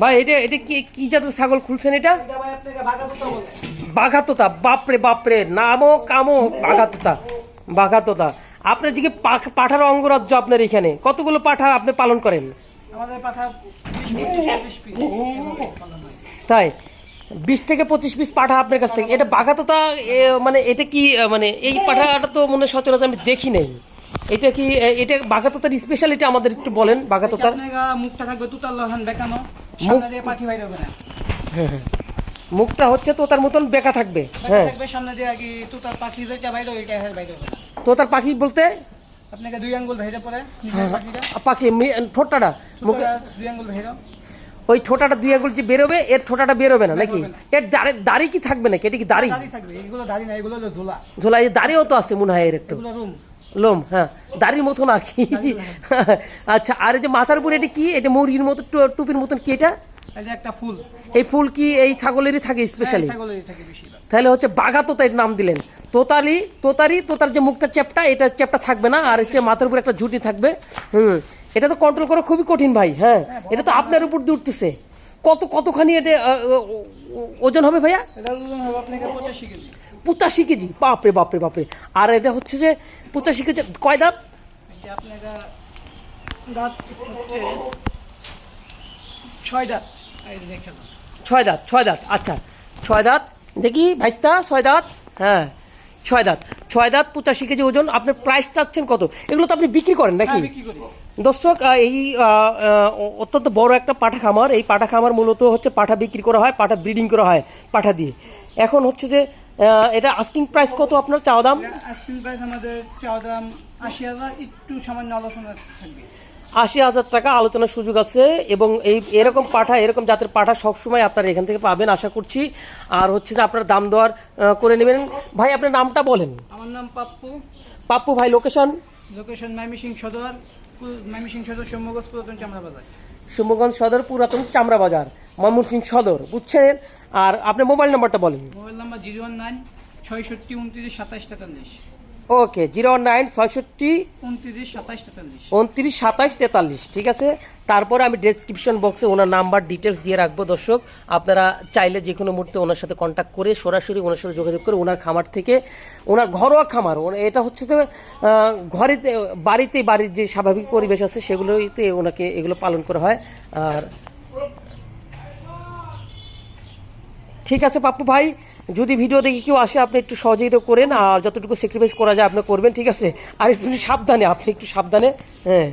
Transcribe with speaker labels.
Speaker 1: ভাই এটা এটা কি কি জাতের ছাগল খুলছেন এটা?
Speaker 2: বাঘাতোতা
Speaker 1: বাপরে বাপরে নামও কামো বাঘাতোতা বাঘাতোতা। আপনার যে পাঠার অঙ্গরাজ্য আপনার এখানে। কতগুলো পাঠা আপনি পালন করেন। তাই বিশ থেকে পঁচিশ পিস পাঠা আপনার কাছ থেকে। এটা বাঘাতোতা মানে এটা কি মানে এই পাঠাটা তো মনে হয় সচরাচর আমি দেখি নাই। এটা কি এটা বাঘাতোতার স্পেশালিটি আমাদের একটু বলেন বাঘাতোতার
Speaker 2: মুখটা থাকবে তুতার লহান বেকানো সামনে দিয়ে পাখি বাইরে হবে না।
Speaker 1: হ্যাঁ হ্যাঁ। মুখটা হচ্ছে তোতার মতন বেকা থাকবে হ্যাঁ।
Speaker 2: সামনে দিয়ে আগে তুতার পাখি যেটা বাইরে ওইটা বাইরে হবে।
Speaker 1: তোতার পাখি বলতে?
Speaker 2: আপনাকে দুই আঙ্গুল ভেজে পড়ে নিজের
Speaker 1: পাখি ঠোঁটটা মুখে
Speaker 2: দুই আঙ্গুল ভেজো
Speaker 1: ওই ঠোঁটাটা দুই আঙুল যে বেরোবে এর ঠোঁটাটা বেরোবে না নাকি? এর দাড়ি দাড়ি কি থাকবে নাকি? এটা কি দাড়ি?
Speaker 2: এগুলো দাড়ি না এগুলো ঝোলা।
Speaker 1: ঝোলা এই দাড়িও তো আছে মনে হয় এর একটু। লোম হ্যাঁ দাড়ির মতন আর কি আচ্ছা আর এই যে মাথার উপরে এটা কি? এটা মুরগির মতো টুপির মতন কি এটা?
Speaker 2: একটা ফুল।
Speaker 1: এই ফুল কি এই ছাগলেরই থাকে স্পেশালি
Speaker 2: হ্যাঁ,
Speaker 1: তাহলে হচ্ছে বাঘা তোতা এর নাম দিলেন। তোতালি তোতারি তোতার যে মুখটা চ্যাপটা এটা চ্যাপটা থাকবে না আর হচ্ছে মাথার উপর একটা ঝুঁটি থাকবে। হুম এটা তো কন্ট্রোল করা খুবই কঠিন ভাই হ্যাঁ এটা তো আপনার উপর দিয়ে উঠতেছে। কত কতখানি এটা ওজন হবে ভাইয়া?
Speaker 2: ওজন হবে আপনাকে পঁচাশি কেজি।
Speaker 1: পঁচাশি কেজি। বাপরে বাপরে বাপরে। আর এটা হচ্ছে যে পঁচাশি কেজি কয় দাঁত?
Speaker 2: ছয় দাঁত।
Speaker 1: ছয় দাঁত ছয় দাঁত আচ্ছা। ছয় দাঁত দেখি ভাইস্তা ছয় দাঁত হ্যাঁ ছয় দাঁত। ছয় দাঁত পঁচাশি কেজি ওজন আপনি প্রাইস চাচ্ছেন কত? এগুলো তো আপনি বিক্রি করেন নাকি?
Speaker 2: হ্যাঁ,
Speaker 1: দর্শক এই অত্যন্ত বড় একটা পাঠা খামার। এই পাঠা খামার মূলত হচ্ছে পাঠা বিক্রি করা হয় পাঠা ব্রিডিং করা হয় পাঠা দিয়ে। এখন হচ্ছে যে এটা আস্কিং প্রাইস কত আপনার চাওয়া দাম?
Speaker 2: আস্কিং প্রাইস আমাদের চাওয়া দাম আশি হাজার একটু সামান্য আলোচনা থাকবে।
Speaker 1: আশি হাজার টাকা আলোচনার সুযোগ আছে এবং এই এরকম পাঠা এরকম জাতের পাঠা সবসময় আপনারা এখান থেকে পাবেন আশা করছি। আর হচ্ছে যে আপনার দাম দর আহ, করে নেবেন। ভাই আপনার নামটা বলেন।
Speaker 2: আমার নাম পাপ্পু।
Speaker 1: পাপ্পু ভাই লোকেশন
Speaker 2: লোকেশন মাইমিসিং সদর মাইমিসিং সদর সম্মগজ পুরাতন চামড়া বাজার
Speaker 1: শিবগঞ্জ সদর পুরাতন চামড়া বাজার ময়মনসিংহ সদর বুঝছেন? আর আপনার মোবাইল নাম্বারটা বলেন।
Speaker 2: Mobile number zero one nine ছয়ষট্টি উনত্রিশ সাতাশ তেতাল্লিশ।
Speaker 1: ওকে জিরো নাইন ছয়ষট্টি
Speaker 2: উনত্রিশ সাতাশ তেতাল্লিশ।
Speaker 1: উনত্রিশ সাতাশ তেতাল্লিশ ঠিক আছে? তারপরে আমি ডেসক্রিপশন বক্সে ওনার নাম্বার ডিটেলস দিয়ে রাখব, দর্শক। আপনারা চাইলে যে কোনো মুহূর্তে ওনার সাথে কন্ট্যাক্ট করে সরাসরি ওনার সাথে যোগাযোগ করে ওনার খামার থেকে, ওনার ঘরোয়া খামার এটা হচ্ছে যে ঘরেতে, বাড়িতে বাড়ির যে স্বাভাবিক পরিবেশ আছে সেগুলোতে ওনাকে এগুলো পালন করা হয়। আর ঠিক আছে পাপ্পু ভাই, যদি ভিডিও দেখে কেউ আসে, আপনি একটু সহযোগিতা করেন, আর যতটুকু স্যাক্রিফাইস করা যায় আপনি করবেন, ঠিক আছে? আর একটু সাবধানে, আপনি একটু সাবধানে হ্যাঁ।